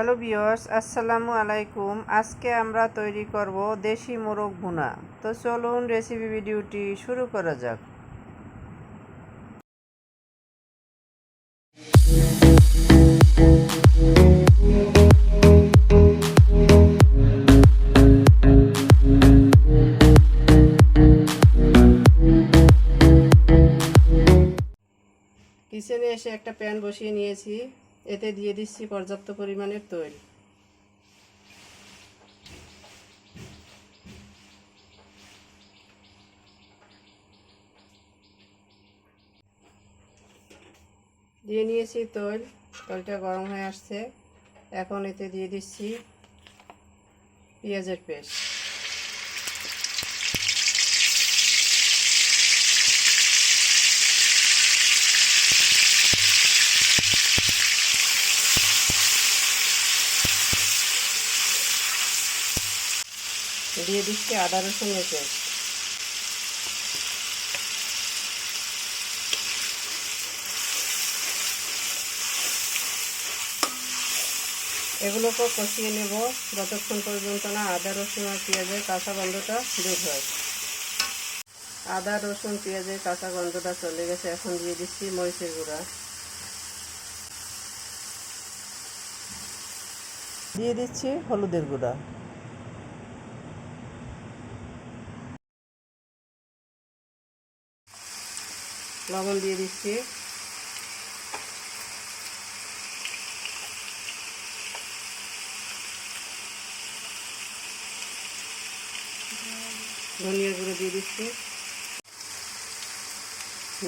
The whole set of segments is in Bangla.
হ্যালো বিয়র্স আসসালামু আলাইকুম। আজকে আমরা তৈরি করব দেশি মোরগ ভুনা। তো চলুন রেসিপি ভিডিওটি শুরু করা যাক। কিচেনে এসে একটা প্যান বসিয়ে নিয়েছি। এতে দিয়ে দিচ্ছি পর্যাপ্ত পরিমাণের তৈল। দিয়ে নিয়েছি তৈল, তৈলটা গরম হয়ে আসছে। এখন এতে দিয়ে দিচ্ছি পেঁয়াজের পেস্ট। দিয়ে দিচ্ছি আদা রসুনের পেস্ট এগুলোকে কষিয়ে নেব। যতক্ষণ পর্যন্ত না আদা রসুন আর পেঁয়াজের কাঁচা গন্ধটা দূর হয়। আদা, রসুন, পেঁয়াজের কাঁচা গন্ধটা চলে গেছে। এখন দিয়ে দিচ্ছি মরিচের গুঁড়া। দিয়ে দিচ্ছি হলুদের গুঁড়া। লবণ দিয়ে দিচ্ছি। ধনিয়ার গুঁড়ো দিয়ে দিচ্ছি।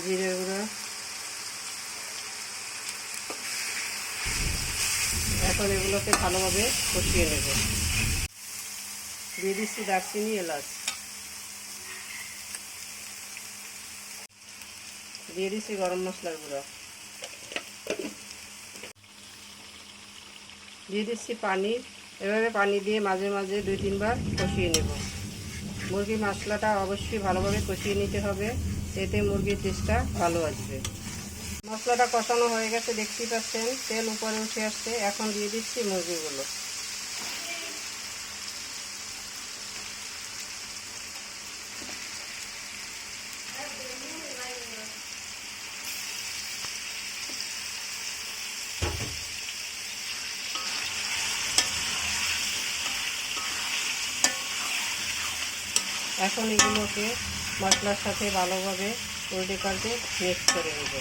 জিরের গুঁড়ো। এখন এগুলোকে ভালোভাবে কষিয়ে নেব। দিয়ে দিচ্ছি দারচিনি এলাচ। দিয়ে দিচ্ছি গরম মশলার গুঁড়ো। দিয়ে দিচ্ছি পানি। এভাবে পানি দিয়ে মাঝে মাঝে দুই তিনবার কষিয়ে নেব। মুরগির মশলাটা অবশ্যই ভালোভাবে কষিয়ে নিতে হবে, এতে মুরগির টেস্টটা ভালো আসবে। মশলাটা কষানো হয়ে গেছে, দেখতেই পাচ্ছেন, তেল উপরে উঠে আসছে। এখন দিয়ে দিচ্ছি মুরগিগুলো। এখন এগুলোকে মশলার সাথে ভালোভাবে উল্টে পাল্টে মিক্স করে নেব।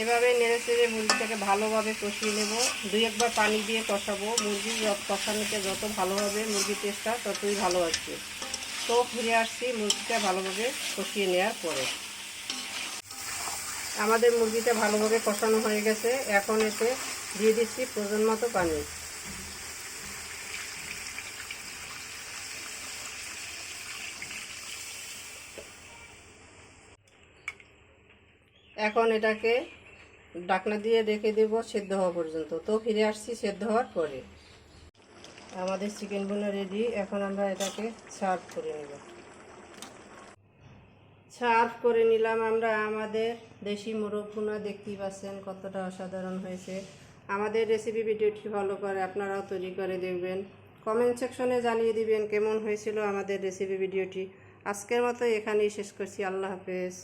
এভাবে নেড়ে চেড়ে মুরগিটাকে ভালোভাবে কষিয়ে নেব। দুই একবার পানি দিয়ে কষাবো। মুরগি যত কষানোতে যত ভালো হবে মুরগির টেস্টটা, ততই ভালো আসবে তো ফিরে আসছি মুরগিটা ভালোভাবে কষিয়ে নেওয়ার পরে। আমাদের মুরগিটা ভালোভাবে কষানো হয়ে গেছে। এখন এতে দিয়ে দিচ্ছি প্রয়োজন মতো পানি। এখন এটাকে ডাকনা দিয়ে রেখে দেবো, সেদ্ধ হওয়া পর্যন্ত। তো ফিরে আসছি সেদ্ধ হওয়ার পরে। আমাদের চিকেন বোনা রেডি এখন আমরা এটাকে সার্ভ করে নেব। সার্ভ করে নিলাম আমরা আমাদের দেশি মোরগ দেখতেই পাচ্ছেন কতটা অসাধারণ হয়েছে। আমাদের রেসিপি ভিডিওটি ভালো করে, আপনারাও তৈরি করে দেখবেন। কমেন্ট সেকশনে জানিয়ে দিবেন কেমন হয়েছিল আমাদের রেসিপি ভিডিওটি। আজকের মতো এখানেই শেষ করছি, আল্লাহ হাফেজ।